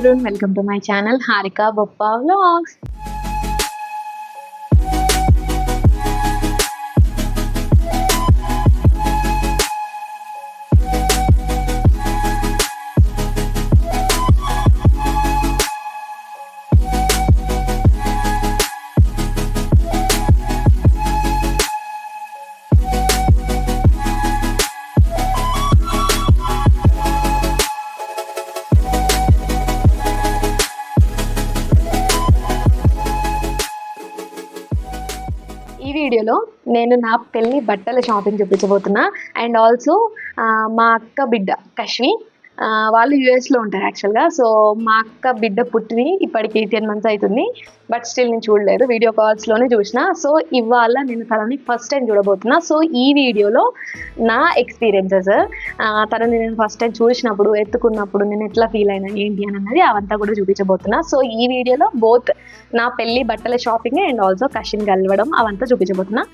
Welcome to my channel Harika Bappa Vlogs. ఈ వీడియోలో నేను నా పెళ్ళి బట్టల షాపింగ్ చూపించబోతున్నా అండ్ ఆల్సో మా అక్క బిడ్డ కశ్వి వాళ్ళు యుఎస్లో ఉంటారు యాక్చువల్గా సో మా అక్క బిడ్డ పుట్టిని ఇప్పటికి టెన్ మంత్స్ అవుతుంది బట్ స్టిల్ నేను చూడలేదు వీడియో కాల్స్లోనే చూసిన సో ఇవాళ నేను తనని ఫస్ట్ టైం చూడబోతున్నా సో ఈ వీడియోలో నా ఎక్స్పీరియన్సెస్ తనని నేను ఫస్ట్ టైం చూసినప్పుడు ఎత్తుకున్నప్పుడు నేను ఎట్లా ఫీల్ అయినా ఏంటి అని అన్నది అవంతా కూడా చూపించబోతున్నా సో ఈ వీడియోలో బోత్ నా పెళ్ళి బట్టల షాపింగ్ అండ్ ఆల్సో కషిన్ కలవడం అవంతా చూపించబోతున్నా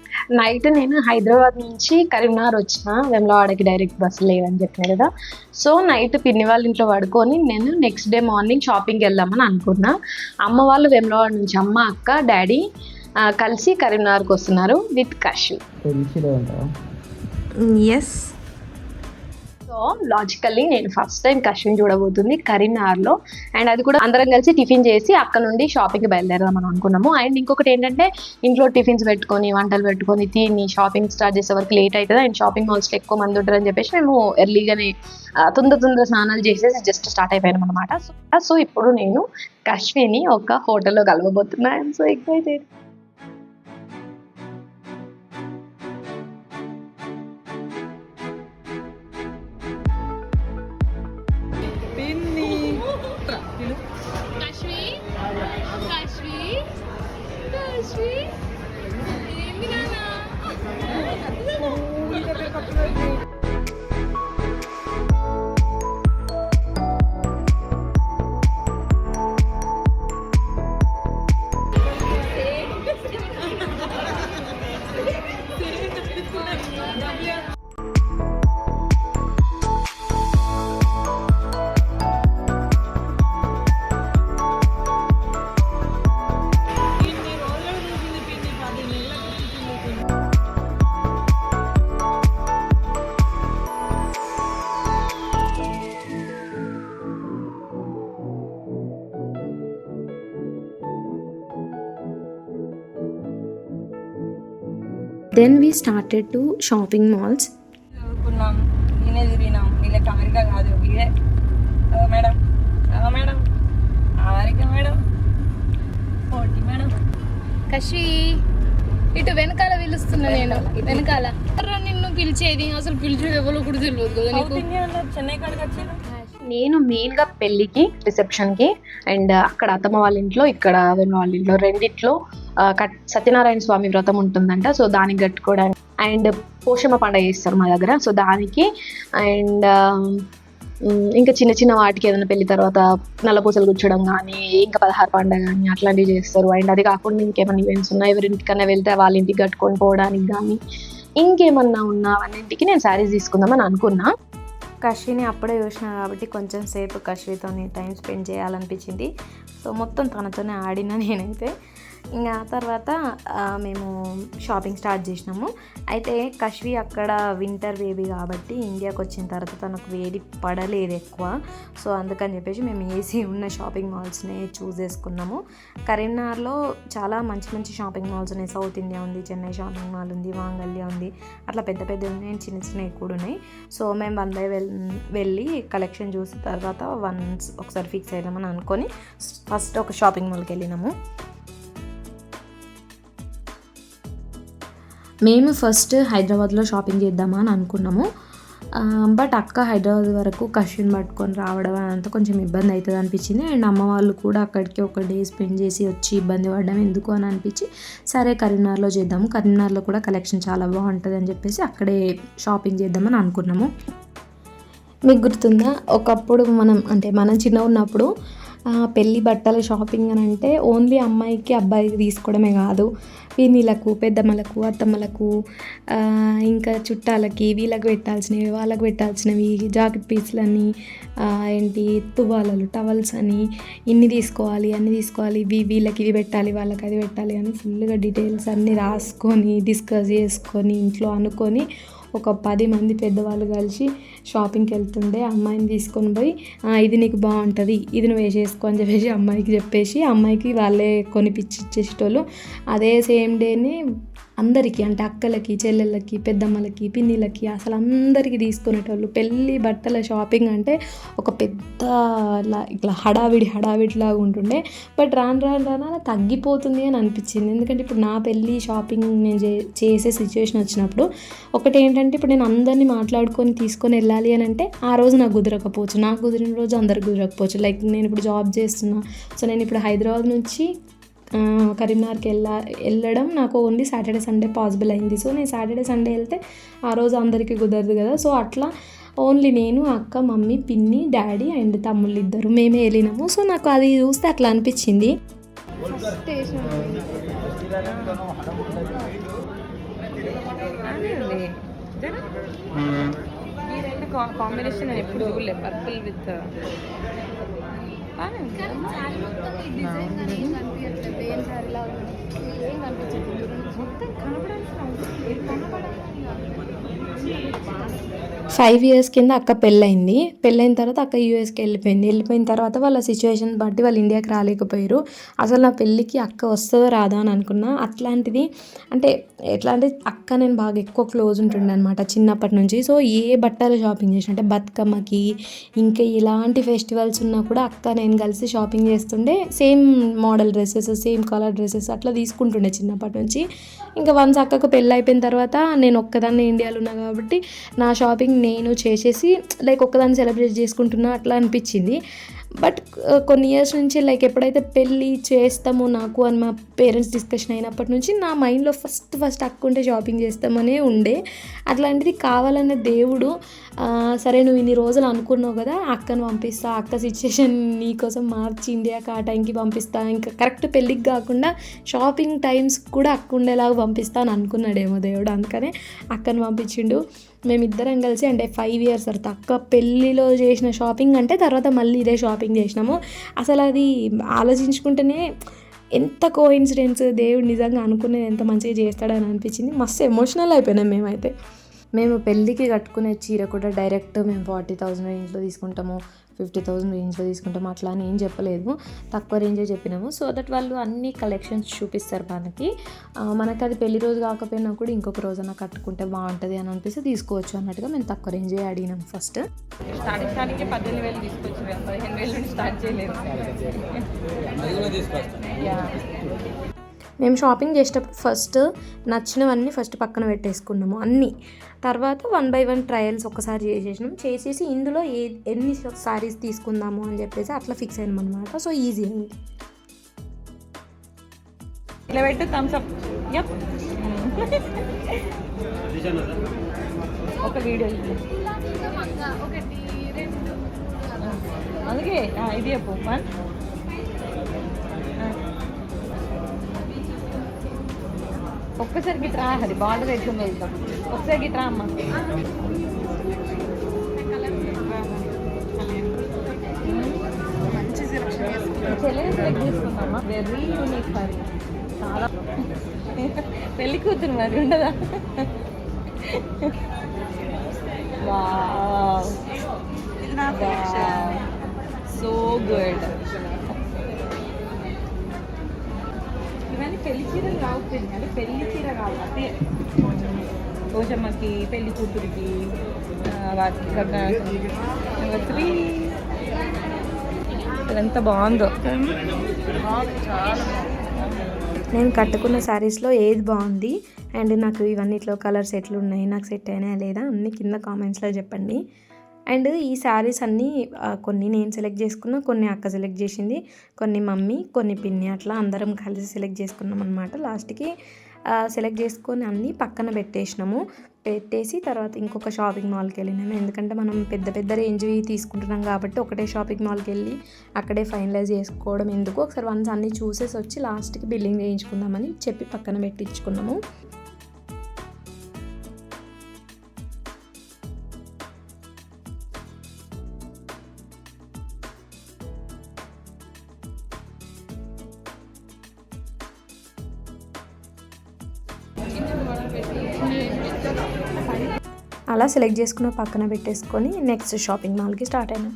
నైట్ నేను హైదరాబాద్ నుంచి కరీంనగర్ వచ్చిన వెమ్లవాడకి డైరెక్ట్ బస్సు లేవని చెప్పిన కదా సో నైట్ అయితే పిన్ని వాళ్ళ ఇంట్లో పడుకొని నేను నెక్స్ట్ డే మార్నింగ్ షాపింగ్కి వెళ్దామని అనుకున్నా అమ్మ వాళ్ళు వేములవాడ నుంచి అమ్మ అక్క డాడీ కలిసి కరీంనగర్కి వస్తున్నారు విత్ కష్ ఎస్ సో లాజికల్లీ నేను ఫస్ట్ టైం కష్టం చూడబోతుంది కరీంనగర్లో అండ్ అది కూడా అందరం కలిసి టిఫిన్ చేసి అక్కడ నుండి షాపింగ్కి బయలుదేరదాం అని అనుకున్నాము అండ్ ఇంకొకటి ఏంటంటే ఇంట్లో టిఫిన్స్ పెట్టుకొని వంటలు పెట్టుకొని తిని షాపింగ్ స్టార్ట్ చేసే వరకు లేట్ అవుతుంది అండ్ షాపింగ్ మాల్స్లో ఎక్కువ మంది ఉంటారని చెప్పేసి మేము ఎర్లీగానే తొందర తొందర స్నానాలు చేసేసి జస్ట్ స్టార్ట్ అయిపోయాను అనమాట సో ఇప్పుడు నేను కశ్మీని ఒక హోటల్లో కలవబోతున్నాను so excited then we started to shopping malls తిరిగినాం కాదు madam madam madam madam Kashi ఇటు వెనకాల పిలుస్తున్నా నేను వెనకాల నిన్ను పిలిచేది అసలు పిలిచి ఎవరు కూడా తెలియదు కదా నీకు చెన్నై కాడికి వచ్చాను నేను మెయిన్గా పెళ్ళికి రిసెప్షన్కి అండ్ అక్కడ అత్తమ్మ వాళ్ళ ఇంట్లో ఇక్కడ వాళ్ళ ఇంట్లో రెండిట్లో సత్యనారాయణ స్వామి వ్రతం ఉంటుందంట సో దానికి కట్టుకోవడానికి అండ్ పోషమ్మ పండగ చేస్తారు మా దగ్గర సో దానికి అండ్ ఇంకా చిన్న చిన్న వాటికి ఏదైనా పెళ్లి తర్వాత నల్ల పూసలు కూర్చోడం కానీ ఇంకా పదహారు పండగ కానీ అట్లాంటివి చేస్తారు అండ్ అది కాకుండా ఇంకేమైనా ఈవెంట్స్ ఉన్నా ఎవరింటికన్నా వెళ్తే వాళ్ళ ఇంటికి కట్టుకొని పోవడానికి కానీ ఇంకేమన్నా ఉన్నా అన్నింటికి నేను శారీస్ తీసుకుందామని అనుకున్నా కషిని అప్పుడే చూసిన కాబట్టి కొంచెం సేపు కషితో టైం స్పెండ్ చేయాలనిపించింది సో మొత్తం తనతోనే ఆడిన నేనైతే ఇంకా తర్వాత మేము షాపింగ్ స్టార్ట్ చేసినాము అయితే కశ్వి అక్కడ వింటర్ బేబీ కాబట్టి ఇండియాకి వచ్చిన తర్వాత తనకు వేడి పడలేదు ఎక్కువ సో అందుకని చెప్పేసి మేము ఏసీ ఉన్న షాపింగ్ మాల్స్నే చూస్ చేసుకున్నాము కరీంనగర్లో చాలా మంచి మంచి షాపింగ్ మాల్స్ ఉన్నాయి సౌత్ ఇండియా ఉంది చెన్నై షాపింగ్ మాల్ ఉంది వాంగల్య ఉంది అట్లా పెద్ద పెద్ద ఉన్నాయి చిన్న చిన్నవి కూడా ఉన్నాయి సో మేము వన్ బై వెళ్ళి కలెక్షన్ చూసిన తర్వాత వన్స్ ఒకసారి ఫిక్స్ అయినామని అనుకొని ఫస్ట్ ఒక షాపింగ్ మాల్కి వెళ్ళినాము మేము ఫస్ట్ హైదరాబాద్లో షాపింగ్ చేద్దామా అని అనుకున్నాము బట్ అక్క హైదరాబాద్ వరకు కష్యూన్ పట్టుకొని రావడం అంత కొంచెం ఇబ్బంది అవుతుంది అనిపించింది అండ్ అమ్మ వాళ్ళు కూడా అక్కడికి ఒక డే స్పెండ్ చేసి వచ్చి ఇబ్బంది పడడం ఎందుకు అని అనిపించి సరే కరీంనగర్లో చేద్దాము కరీంనగర్లో కూడా కలెక్షన్ చాలా బాగుంటుంది అని చెప్పేసి అక్కడే షాపింగ్ చేద్దామని అనుకున్నాము మీకు గుర్తుందా ఒకప్పుడు మనం అంటే మనం చిన్న ఉన్నప్పుడు పెళ్ళి బట్టల షాపింగ్ అని అంటే ఓన్లీ అమ్మాయికి అబ్బాయికి తీసుకోవడమే కాదు వీళ్ళకు పెద్దమ్మలకు అత్తమ్మలకు ఇంకా చుట్టాలకి వీళ్ళకి పెట్టాల్సినవి వాళ్ళకు పెట్టాల్సినవి జాకెట్ పీస్లని ఏంటి తువాలలు టవల్స్ అని ఇన్ని తీసుకోవాలి అన్ని తీసుకోవాలి ఇవి వీళ్ళకి ఇవి పెట్టాలి వాళ్ళకి అది పెట్టాలి అని ఫుల్గా డీటెయిల్స్ అన్నీ రాసుకొని డిస్కస్ చేసుకొని ఇంట్లో అనుకొని ఒక పది మంది పెద్దవాళ్ళు కలిసి షాపింగ్కి వెళ్తుండే అమ్మాయిని తీసుకొని పోయి ఇది నీకు బాగుంటుంది ఇది నువ్వు వేసేసుకో అని చెప్పేసి అమ్మాయికి చెప్పేసి అమ్మాయికి వాళ్ళే కొనిపించి ఇచ్చేసేటోళ్ళు అదే సేమ్ డేని అందరికీ అంటే అక్కలకి చెల్లెళ్ళకి పెద్దమ్మలకి పిన్నిలకి అసలు అందరికీ తీసుకునేటోళ్ళు పెళ్ళి బట్టల షాపింగ్ అంటే ఒక పెద్ద ఇట్లా హడావిడి హడావిడిలాగా ఉంటుండే బట్ రాను రాను రాను అలా తగ్గిపోతుంది అని అనిపించింది ఎందుకంటే ఇప్పుడు నా పెళ్ళి షాపింగ్ నేను చేసే సిచ్యువేషన్ వచ్చినప్పుడు ఒకటి ఏంటంటే ఇప్పుడు నేను అందరినీ మాట్లాడుకొని తీసుకొని వెళ్ళాలి అని అంటే ఆ రోజు నాకు కుదరకపోవచ్చు నాకు కుదిరిన రోజు అందరు కుదరకపోవచ్చు లైక్ నేను ఇప్పుడు జాబ్ చేస్తున్నా సో నేను ఇప్పుడు హైదరాబాద్ నుంచి కరీంనగర్కి వెళ్ళ వెళ్ళడం నాకు ఓన్లీ సాటర్డే సండే పాసిబుల్ అయింది సో నేను సాటర్డే సండే వెళ్తే ఆ రోజు అందరికీ కుదరదు కదా సో అట్లా ఓన్లీ నేను అక్క మమ్మీ పిన్ని డాడీ అండ్ తమ్ముళ్ళు ఇద్దరు మేమే వెళ్ళినాము సో నాకు అది చూస్తే అట్లా అనిపించింది కాంబినేషన్ ఎప్పుడు పర్పుల్ విత్ మొత్తం కనపడాల్సిన అవసరం కనపడాలి ఫైవ్ ఇయర్స్ కింద అక్క పెళ్ళయింది పెళ్ళైన తర్వాత అక్క యూఎస్కి వెళ్ళిపోయింది వెళ్ళిపోయిన తర్వాత వాళ్ళ సిచ్యువేషన్ బట్టి వాళ్ళు ఇండియాకి రాలేకపోయారు అసలు నా పెళ్ళికి అక్క వస్తుందో రాదా అని అనుకున్నా అట్లాంటిది అంటే ఎట్లా అంటే అక్క నేను బాగా ఎక్కువ క్లోజ్ ఉంటుండే అనమాట చిన్నప్పటి నుంచి సో ఏ బట్టలు షాపింగ్ చేసిన అంటే బతుకమ్మకి ఇంకా ఇలాంటి ఫెస్టివల్స్ ఉన్నా కూడా అక్క నేను కలిసి షాపింగ్ చేస్తుండే same model dresses same colour dresses అట్లా తీసుకుంటుండే చిన్నప్పటి నుంచి ఇంకా వన్స్ అక్కకు పెళ్ళి అయిపోయిన తర్వాత నేను ఒక్కదాన్ని ఇండియాలో ఉన్నా కాబట్టి నా షాపింగ్ నేను చేసేసి లైక్ ఒక్కదాన్ని సెలబ్రేట్ చేసుకుంటున్నా అట్లా అనిపించింది బట్ uh, కొన్ని ఇయర్స్ నుంచి లైక్ ఎప్పుడైతే పెళ్ళి చేస్తామో నాకు అని మా పేరెంట్స్ డిస్కషన్ అయినప్పటి నుంచి నా మైండ్లో ఫస్ట్ ఫస్ట్ అక్కుంటే షాపింగ్ చేస్తామనే ఉండే అట్లాంటిది కావాలనే దేవుడు సరే నువ్వు ఇన్ని రోజులు అనుకున్నావు కదా అక్కను పంపిస్తా అక్క సిచ్యుయేషన్ నీకోసం మార్చి ఇండియాకి ఆ టైంకి పంపిస్తా ఇంకా కరెక్ట్ పెళ్ళికి కాకుండా షాపింగ్ టైమ్స్ కూడా అక్కుండేలాగా ఉండేలాగా పంపిస్తా అని అనుకున్నాడేమో దేవుడు అందుకనే అక్కను పంపించిండు మేమిద్దరం కలిసి అంటే ఫైవ్ ఇయర్స్ తర్వాత అక్క పెళ్ళిలో చేసిన షాపింగ్ అంటే తర్వాత మళ్ళీ ఇదే షాపింగ్ చేసినాము అసలు అది ఆలోచించుకుంటేనే ఎంత కో ఇన్సిడెంట్స్ దేవుడు నిజంగా అనుకునేది ఎంత మంచిగా చేస్తాడని అనిపించింది మస్తు ఎమోషనల్ అయిపోయినాం మేమైతే మేము పెళ్ళికి కట్టుకునే చీర కూడా డైరెక్ట్ మేము ఫార్టీ థౌజండ్ రేంజ్లో తీసుకుంటాము ఫిఫ్టీ థౌజండ్ రేంజ్లో తీసుకుంటాము అట్లా అని ఏం చెప్పలేదు తక్కువ రేంజే చెప్పినాము సో దట్ వాళ్ళు అన్ని కలెక్షన్స్ చూపిస్తారు మనకి మనకి అది పెళ్లి రోజు కాకపోయినా కూడా ఇంకొక రోజున కట్టుకుంటే బాగుంటుంది అని అనిపిస్తే తీసుకోవచ్చు అన్నట్టుగా మేము తక్కువ రేంజే అడిగినాం ఫస్ట్ పదిహేను మేము షాపింగ్ చేసేటప్పుడు ఫస్ట్ నచ్చినవన్నీ ఫస్ట్ పక్కన పెట్టేసుకున్నాము అన్నీ తర్వాత వన్ బై వన్ ట్రయల్స్ ఒకసారి చేసేసినాం చేసేసి ఇందులో ఏ ఎన్ని సారీస్ తీసుకుందాము అని చెప్పేసి అట్లా ఫిక్స్ అయినాం అనమాట సో ఈజీ అయింది ఒక వీడియో అందుకే ఇది చెప్పు ఒక్కసారి గిట్ రా హరి బార్డర్ ఎట్లుందో చూద్దాం ఒకసారి గిట్ అమ్మ చెల్లెలు సెలెక్ట్ చేసుకుందామా వెరీ యూనిక్ మరి చాలా పెళ్లి కూతురు మరి ఉండదా సో గుడ్ పెళ్లి చీరలు అంటే పెళ్లి చీర అదే రోజమ్మకి పెళ్లి కూతురికి ఎంత బాగుందో నేను కట్టుకున్న శారీస్లో ఏది బాగుంది అండ్ నాకు ఇవన్నిట్లో కలర్స్ ఎట్లున్నాయి నాకు సెట్ అయినా లేదా అన్ని కింద కామెంట్స్లో చెప్పండి అండ్ ఈ శారీస్ అన్నీ కొన్ని నేను సెలెక్ట్ చేసుకున్నా కొన్ని అక్క సెలెక్ట్ చేసింది కొన్ని మమ్మీ కొన్ని పిన్ని అట్లా అందరం కలిసి సెలెక్ట్ చేసుకున్నాం అనమాట లాస్ట్కి సెలెక్ట్ చేసుకొని అన్నీ పక్కన పెట్టేసినాము పెట్టేసి తర్వాత ఇంకొక షాపింగ్ మాల్కి వెళ్ళినాము ఎందుకంటే మనం పెద్ద పెద్ద రేంజ్వి తీసుకుంటున్నాం కాబట్టి ఒకటే షాపింగ్ మాల్కి వెళ్ళి అక్కడే ఫైనలైజ్ చేసుకోవడం ఎందుకు ఒకసారి వన్స్ అన్నీ చూసేసి వచ్చి లాస్ట్కి బిల్లింగ్ చేయించుకుందామని చెప్పి పక్కన పెట్టించుకున్నాము అలా సెలెక్ట్ చేసుకుని పక్కన పెట్టేసుకొని నెక్స్ట్ షాపింగ్ మాల్కి స్టార్ట్ అయినా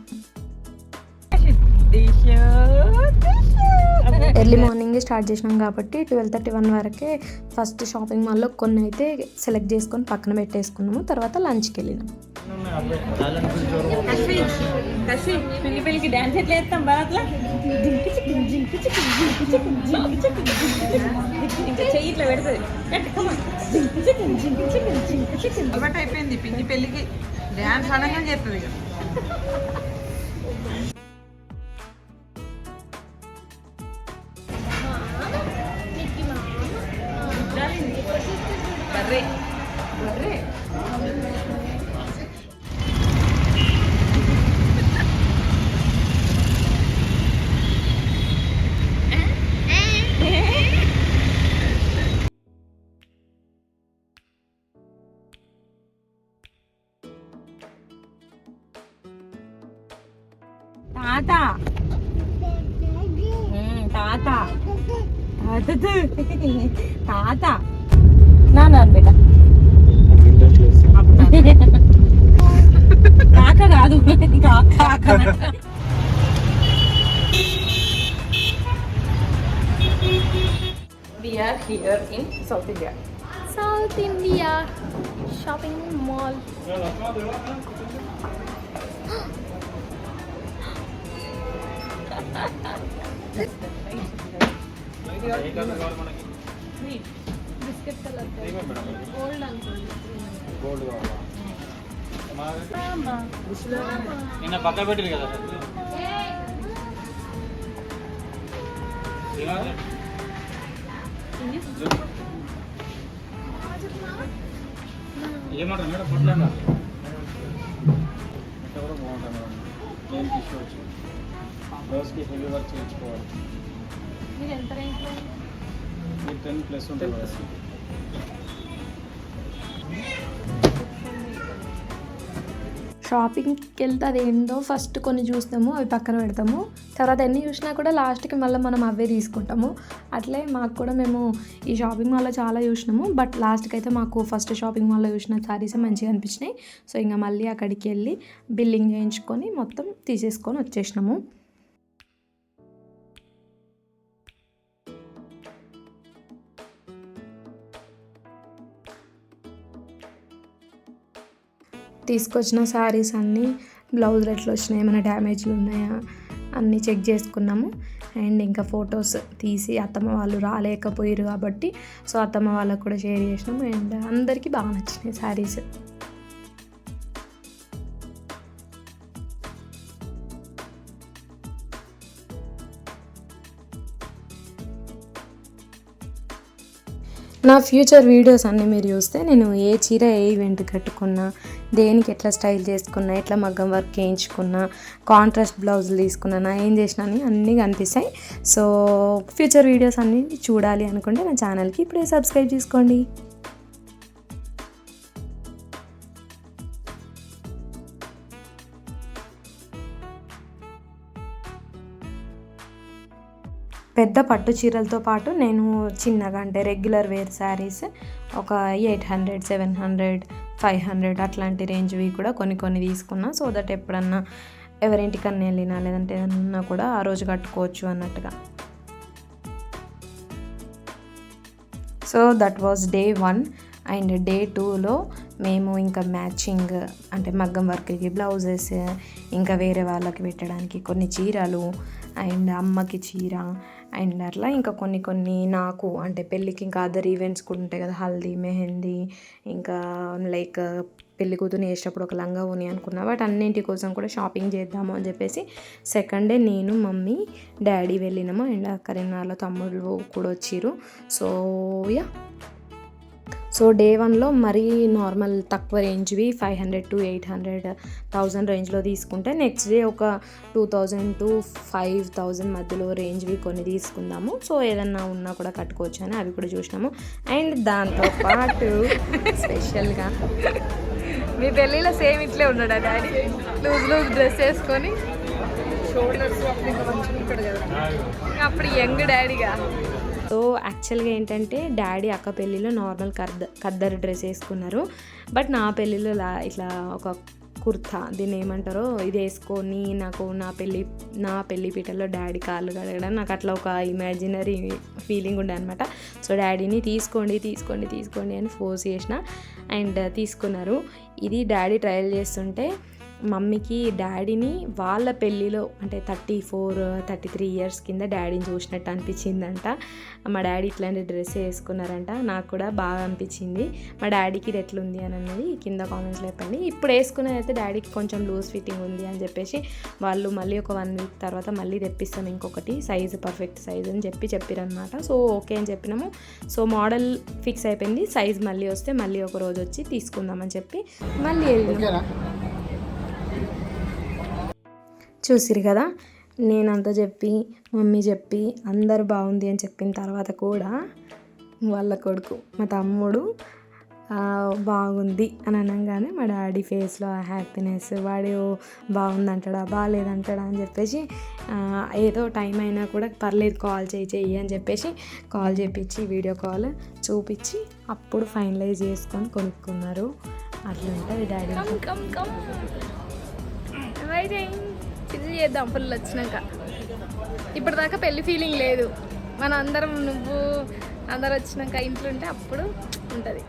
ఎర్లీ మార్నింగ్ స్టార్ట్ చేసినాం కాబట్టి ట్వెల్వ్ థర్టీ వన్ వరకే ఫస్ట్ షాపింగ్ మాల్లో కొన్ని అయితే సెలెక్ట్ చేసుకొని పక్కన పెట్టేసుకున్నాము తర్వాత లంచ్కి వెళ్ళినాం డాన్స్ ఎట్లా ఇట్లా పెడుతుంది అలవాటు అయిపోయింది పిన్ని పెళ్ళికి డ్యాన్స్ అనగానే చేస్తుంది కదా હતા ના ના બેટા కాక కాదు కాక We are here in South India. South India shopping mall. Biscuit colour gold అనుకోండి గోల్డ్ నిన్న పక్కన పెట్టింది కదా ఏమంటారు మేడం పట్లేనా కూడా బాగుంటుంది మేడం నేను తీసుకోవచ్చు రోజుకి హెవీ వర్క్ చేయించుకోవాలి మీరు ఎంత రేంజ్లో టెన్ ప్లస్ ఉంటుంది షాపింగ్కి వెళ్తే అదేందో ఫస్ట్ కొన్ని చూస్తాము అవి పక్కన పెడతాము తర్వాత ఎన్ని చూసినా కూడా లాస్ట్కి మళ్ళీ మనం అవే తీసుకుంటాము అట్లే మాకు కూడా మేము ఈ షాపింగ్ మాల్లో చాలా చూసినాము బట్ లాస్ట్కి అయితే మాకు ఫస్ట్ షాపింగ్ మాల్లో చూసిన శారీస్ మంచిగా అనిపించినాయి సో ఇంకా మళ్ళీ అక్కడికి వెళ్ళి బిల్లింగ్ చేయించుకొని మొత్తం తీసేసుకొని వచ్చేసినాము తీసుకొచ్చిన శారీస్ అన్నీ బ్లౌజులు ఎట్లా వచ్చినాయి ఏమైనా డ్యామేజ్లు ఉన్నాయా అన్నీ చెక్ చేసుకున్నాము అండ్ ఇంకా ఫొటోస్ తీసి అత్తమ్మ వాళ్ళు రాలేకపోయారు కాబట్టి సో అత్తమ్మ వాళ్ళకు కూడా షేర్ చేసినాము అండ్ అందరికీ బాగా నచ్చినాయి శారీస్ నా ఫ్యూచర్ వీడియోస్ అన్నీ మీరు చూస్తే నేను ఏ చీర ఏ ఈవెంట్ కట్టుకున్నా దేనికి ఎట్లా స్టైల్ చేసుకున్నా ఎట్లా మగ్గం వర్క్ చేయించుకున్నా కాంట్రాస్ట్ బ్లౌజులు తీసుకున్నానా ఏం చేసినా అని అన్నీ కనిపిస్తాయి సో ఫ్యూచర్ వీడియోస్ అన్నీ చూడాలి అనుకుంటే నా ఛానల్కి ఇప్పుడే సబ్స్క్రైబ్ చేసుకోండి పెద్ద పట్టు చీరలతో పాటు నేను చిన్నగా అంటే రెగ్యులర్ వేర్ శారీస్ ఒక eight hundred seven hundred five hundred అట్లాంటి రేంజ్వి కూడా కొన్ని కొన్ని తీసుకున్నా సో దట్ ఎప్పుడన్నా ఎవరింటికన్నా వెళ్ళినా లేదంటే ఏదన్నా కూడా ఆ రోజు కట్టుకోవచ్చు అన్నట్టుగా so that was day one and day టూలో మేము ఇంకా మ్యాచింగ్ అంటే మగ్గం వర్క్కి బ్లౌజెస్ ఇంకా వేరే వాళ్ళకి పెట్టడానికి కొన్ని చీరలు అండ్ అమ్మకి చీర అండ్ అట్లా ఇంకా కొన్ని కొన్ని నాకు అంటే పెళ్ళికి ఇంకా అదర్ ఈవెంట్స్ కూడా ఉంటాయి కదా హల్దీ మెహందీ ఇంకా లైక్ పెళ్లి కూతురు వేసేటప్పుడు ఒక లంగా ఉని అనుకున్నా బట్ అన్నింటి కోసం కూడా షాపింగ్ చేద్దాము అని చెప్పేసి సెకండ్ డే నేను మమ్మీ డాడీ వెళ్ళినాము అండ్ కరీంనగర్లో తమ్ముళ్ళు కూడా వచ్చారు సో యా సో డే వన్లో మరీ నార్మల్ తక్కువ రేంజ్వి five hundred to eight hundred thousand రేంజ్లో తీసుకుంటే నెక్స్ట్ డే ఒక two thousand to five thousand మధ్యలో రేంజ్వి కొన్ని తీసుకుందాము సో ఏదన్నా ఉన్నా కూడా కట్టుకోవచ్చు అని అవి కూడా చూసినాము అండ్ దాంతో పాటు స్పెషల్గా మీ పెళ్ళిలో సేమ్ ఇట్లే ఉన్నాడు డాడీ లూజ్ లూజ్ డ్రెస్ వేసుకొని షోల్డర్స్ అప్పుడు యంగ్ డాడీగా సో యాక్చువల్గా ఏంటంటే డాడీ అక్క పెళ్ళిలో నార్మల్ కద్ద కద్దరు డ్రెస్ వేసుకున్నారు బట్ నా పెళ్ళిలో ఇట్లా ఒక కుర్తా దీన్ని ఏమంటారో ఇది వేసుకొని నాకు నా పెళ్ళి నా పెళ్ళి పీటల్లో డాడీ కాళ్ళు కడగడం నాకు అట్లా ఒక ఇమాజినరీ ఫీలింగ్ ఉండే అనమాట సో డాడీని తీసుకోండి తీసుకోండి తీసుకోండి అని ఫోర్స్ చేసిన అండ్ తీసుకున్నారు ఇది డాడీ ట్రయల్ చేస్తుంటే మమ్మీకి డాడీని వాళ్ళ పెళ్ళిలో అంటే thirty four thirty three years కింద డాడీని చూసినట్టు అనిపించిందంట మా డాడీ ఇట్లాంటి డ్రెస్ వేసుకున్నారంట నాకు కూడా బాగా అనిపించింది మా డాడీకి ఇది ఎట్లుంది అని అన్నది కింద కామెంట్స్ చెప్పండి ఇప్పుడు వేసుకున్నది అయితే డాడీకి కొంచెం లూజ్ ఫిట్టింగ్ ఉంది అని చెప్పేసి వాళ్ళు మళ్ళీ ఒక వన్ వీక్ తర్వాత మళ్ళీ తెప్పిస్తాం ఇంకొకటి సైజు పర్ఫెక్ట్ సైజు అని చెప్పి చెప్పారనమాట సో ఓకే అని చెప్పినాము సో మోడల్ ఫిక్స్ అయిపోయింది సైజ్ మళ్ళీ వస్తే మళ్ళీ ఒక రోజు వచ్చి తీసుకుందామని చెప్పి మళ్ళీ వెళ్ళినాము చూసిరు కదా నేనంతా చెప్పి మమ్మీ చెప్పి అందరు బాగుంది అని చెప్పిన తర్వాత కూడా వాళ్ళ కొడుకు మా తమ్ముడు బాగుంది అని అనగానే మా డాడీ ఫేస్లో ఆ హ్యాపీనెస్ వాడు బాగుంది అంటాడా బాగాలేదంటాడా అని చెప్పేసి ఏదో టైం అయినా కూడా పర్లేదు కాల్ చేయి చెయ్యి అని చెప్పేసి కాల్ చేపించి వీడియో కాల్ చూపించి అప్పుడు ఫైనలైజ్ చేసుకొని కొనుక్కున్నారు అట్లా ఉంటుంది డాడీ ఇది చేద్దాం ఫుల్ వచ్చినాక ఇప్పటిదాకా పెళ్లి ఫీలింగ్ లేదు మన అందరం నువ్వు అందరు వచ్చినాక ఇంట్లో ఉంటే అప్పుడు ఉంటుంది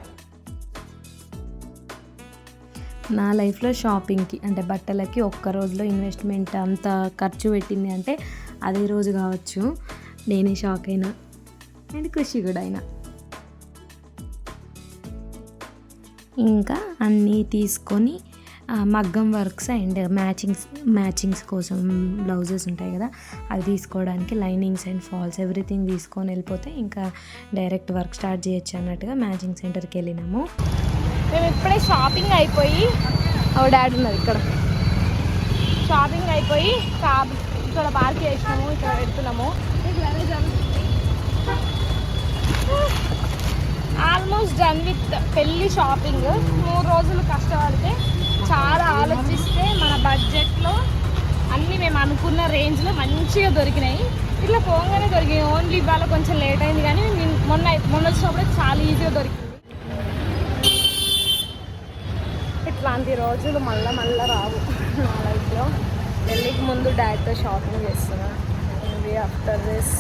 నా లైఫ్లో షాపింగ్కి అంటే బట్టలకి ఒక్క రోజులో ఇన్వెస్ట్మెంట్ అంత ఖర్చు పెట్టింది అంటే అదే రోజు కావచ్చు నేనే షాక్ అయినా అండ్ ఖుషి కూడా అయినా ఇంకా అన్నీ తీసుకొని మగ్గం వర్క్స్ అండ్ మ్యాచింగ్స్ మ్యాచింగ్స్ కోసం బ్లౌజెస్ ఉంటాయి కదా అవి తీసుకోవడానికి లైనింగ్స్ అండ్ ఫాల్స్ ఎవ్రీథింగ్ తీసుకొని వెళ్ళిపోతే ఇంకా డైరెక్ట్ వర్క్ స్టార్ట్ చేయొచ్చు అన్నట్టుగా మ్యాచింగ్ సెంటర్కి వెళ్ళినాము మేము ఇప్పుడే షాపింగ్ అయిపోయి ఓ డాడీ ఉన్నది ఇక్కడ షాపింగ్ అయిపోయి ఇక్కడ పార్క్ చేసినాము ఇక్కడ పెడుతున్నాము ఆల్మోస్ట్ డన్ విత్ పెళ్ళి షాపింగ్ మూడు రోజులు కష్టపడితే చాలా ఆలోచిస్తే మన బడ్జెట్లో అన్నీ మేము అనుకున్న రేంజ్లో మంచిగా దొరికినాయి ఇట్లా పోగానే దొరికినాయి ఓన్లీ ఇవాళ కొంచెం లేట్ అయింది కానీ మొన్న మొన్న వచ్చినప్పుడు చాలా ఈజీగా దొరికింది ఇట్లాంటి రోజులు మళ్ళా మళ్ళా రావు నా లైఫ్లో పెళ్ళికి ముందు డాడీతో షాపింగ్ చేస్తున్నా మేబీ ఆఫ్టర్ దిస్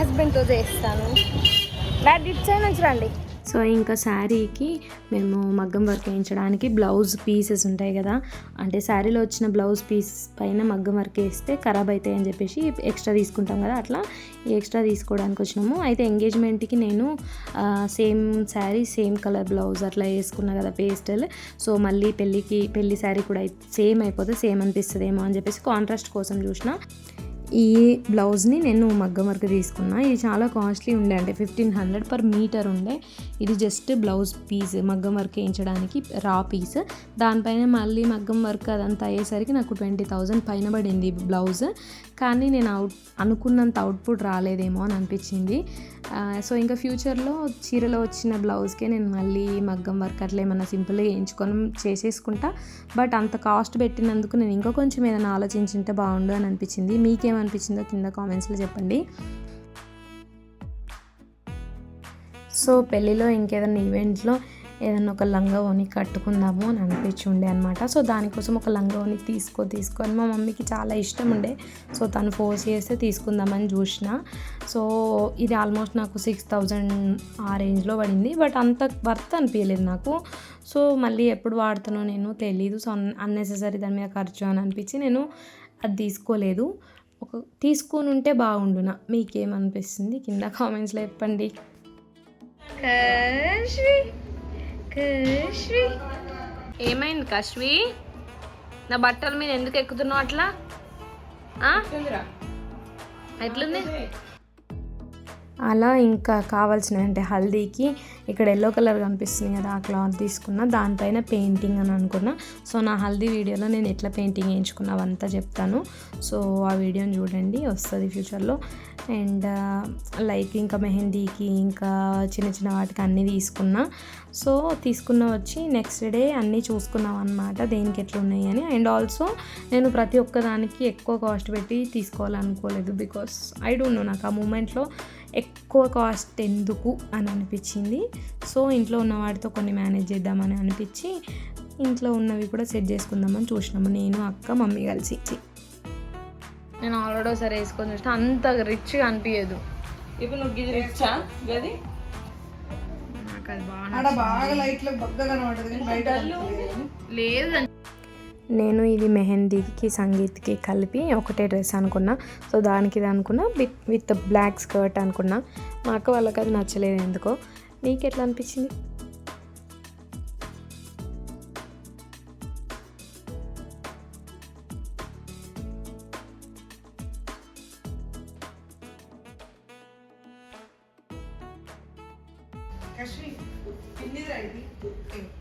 హస్బెండ్తో చేస్తాను డాడీ ఇచ్చే నుంచి రండి సో ఇంకా శారీకి మేము మగ్గం వర్క్ వేయించడానికి బ్లౌజ్ పీసెస్ ఉంటాయి కదా అంటే శారీలో వచ్చిన బ్లౌజ్ పీస్ పైన మగ్గం వర్క్ వేస్తే ఖరాబ్ అవుతాయి అని చెప్పేసి ఎక్స్ట్రా తీసుకుంటాం కదా అట్లా ఎక్స్ట్రా తీసుకోవడానికి వచ్చినాము అయితే ఎంగేజ్మెంట్కి నేను same sari same colour blouse అట్లా వేసుకున్నా కదా పేస్టల్ సో మళ్ళీ పెళ్ళికి పెళ్ళి శారీ కూడా సేమ్ అయిపోతే సేమ్ అనిపిస్తుందేమో అని చెప్పేసి కాంట్రాస్ట్ కోసం చూసిన ఈ బ్లౌజ్ని నేను మగ్గం వర్క్ తీసుకున్నా ఇది చాలా కాస్ట్లీ ఉండే అంటే ఫిఫ్టీన్ హండ్రెడ్ పర్ మీటర్ ఉండే ఇది జస్ట్ బ్లౌజ్ పీస్ మగ్గం వర్క్ వేయించడానికి రా పీస్ దానిపైన మళ్ళీ మగ్గం వర్క్ అదంతా అయ్యేసరికి నాకు ట్వంటీ థౌజండ్ పైన పడింది బ్లౌజ్ కానీ నేను అవుట్ అనుకున్నంత అవుట్పుట్ రాలేదేమో అని అనిపించింది సో ఇంకా ఫ్యూచర్లో చీరలో వచ్చిన బ్లౌజ్కే నేను మళ్ళీ మగ్గం వర్క్ అట్లా ఏమైనా సింపుల్గా వేయించుకొని చేసేసుకుంటా బట్ అంత కాస్ట్ పెట్టినందుకు నేను ఇంకా కొంచెం ఏదైనా ఆలోచించుంటే బాగుండు అని అనిపించింది మీకేమనిపించిందో కింద కామెంట్స్లో చెప్పండి సో పెళ్ళిలో ఇంకేదైనా ఈవెంట్లో ఏదన్నా ఒక లంగవోని కట్టుకుందాము అని అనిపించి ఉండే అనమాట సో దానికోసం ఒక లంగవోని తీసుకో తీసుకొని మా మమ్మీకి చాలా ఇష్టం ఉండే సో తను ఫోర్స్ చేస్తే తీసుకుందామని చూసిన సో ఇది ఆల్మోస్ట్ నాకు సిక్స్ థౌజండ్ ఆ రేంజ్లో పడింది బట్ అంత వర్త్ అనిపించలేదు నాకు సో మళ్ళీ ఎప్పుడు వాడుతానో నేను తెలీదు సో అన్నెసెసరీ దాని మీద ఖర్చు అని అనిపించి నేను అది తీసుకోలేదు ఒక తీసుకొని ఉంటే బాగుండునా మీకేమనిపిస్తుంది కింద కామెంట్స్లో చెప్పండి uh, ఏమైంది కాశ్వి నా బట్టల మీద ఎందుకు ఎక్కుతున్నావు అట్లా ఎట్లుంది అలా ఇంకా కావాల్సిన అంటే హల్దీకి ఇక్కడ ఎల్లో కలర్ కనిపిస్తుంది కదా ఆ క్లాత్ తీసుకున్న దానిపైన పెయింటింగ్ అని అనుకున్నా సో నా హల్దీ వీడియోలో నేను ఎట్లా పెయింటింగ్ వేయించుకున్నావంతా చెప్తాను సో ఆ వీడియోని చూడండి వస్తుంది ఫ్యూచర్లో అండ్ లైక్ uh, ఇంకా మెహందీకి ఇంకా చిన్న చిన్న వాటికి అన్నీ తీసుకున్నా సో తీసుకున్న వచ్చి నెక్స్ట్ డే అన్నీ చూసుకున్నాం అనమాట దేనికి ఎట్లా ఉన్నాయని అని అండ్ ఆల్సో నేను ప్రతి ఒక్కదానికి ఎక్కువ కాస్ట్ పెట్టి తీసుకోవాలనుకోలేదు బికాస్ ఐ డోంట్ నో నాకు ఆ మూమెంట్లో ఎక్కువ కాస్ట్ ఎందుకు అని అనిపించింది సో ఇంట్లో ఉన్న వాటితో కొన్ని మేనేజ్ చేద్దామని అనిపించి ఇంట్లో ఉన్నవి కూడా సెట్ చేసుకుందామని చూసినాము నేను అక్క మమ్మీ కలిసి నేను ఆల్రెడీ ఒకసారి వేసుకొని చూస్తే అంత రిచ్గా అనిపించదు ఇప్పుడు నువ్వు రిచ్చా గది నేను ఇది మెహందీకి సంగీత్కి కలిపి ఒకటే డ్రెస్ అనుకున్నా సో దానికి ఇది అనుకున్నా విత్ విత్ బ్లాక్ స్కర్ట్ అనుకున్నా మా అక్క వాళ్ళకి అది నచ్చలేదు ఎందుకో నీకు ఎట్లా అనిపించింది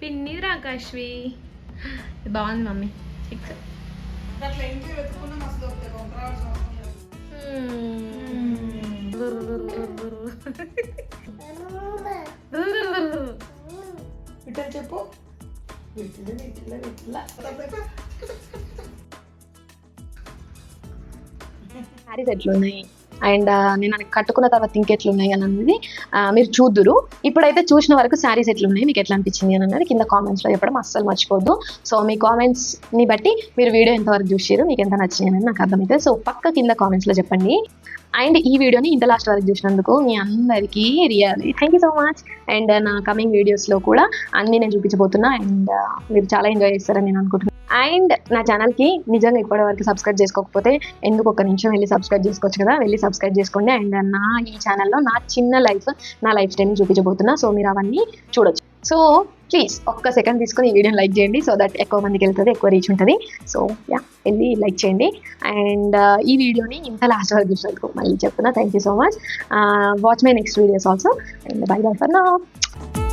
పిన్నిదిరా రాకాశ్వి బాగుంది మమ్మీ ఇట్లా hmm. hmm. చెప్పు ఇట్లా ఎట్లున్నాయి అండ్ నేను కట్టుకున్న తర్వాత ఇంకెట్లున్నాయి అని అనేది మీరు చూద్దురు ఇప్పుడైతే చూసిన వరకు శారీస్ ఎట్లున్నాయి మీకు ఎట్లా అనిపించింది అని అన్నది కింద కామెంట్స్ లో చెప్పడం అస్సలు మర్చిపోద్దు సో మీ కామెంట్స్ ని బట్టి మీరు వీడియో ఎంతవరకు చూసారు మీకు ఎంత నచ్చింది అని నాకు అర్థమైతే సో పక్క కింద కామెంట్స్ లో చెప్పండి అండ్ ఈ వీడియోని ఇంత లాస్ట్ వరకు చూసినందుకు మీ అందరికీ really thank you so much and నా కమింగ్ వీడియోస్లో కూడా అన్నీ నేను చూపించబోతున్నా అండ్ మీరు చాలా ఎంజాయ్ చేస్తారని నేను అనుకుంటున్నాను అండ్ నా ఛానల్కి నిజంగా ఇప్పటివరకు సబ్స్క్రైబ్ చేసుకోకపోతే ఎందుకు ఒక నిమిషం వెళ్ళి సబ్స్క్రైబ్ చేసుకోవచ్చు కదా వెళ్ళి సబ్స్క్రైబ్ చేసుకోండి అండ్ నా ఈ ఛానల్లో నా చిన్న లైఫ్ నా లైఫ్ స్టైల్ని చూపించబోతున్నా సో మీరు అవన్నీ చూడొచ్చు సో ప్లీజ్ ఒక్క సెకండ్ తీసుకొని ఈ వీడియోని లైక్ చేయండి సో దట్ ఎక్కువ మందికి వెళ్తుంది ఎక్కువ రీచ్ ఉంటుంది సో యా వెళ్ళి లైక్ చేయండి అండ్ ఈ వీడియోని ఇంత లాస్ట్ వరకు చూసినందుకు మళ్ళీ చెప్తున్నా thank you so much watch my next videos also and bye bye for నా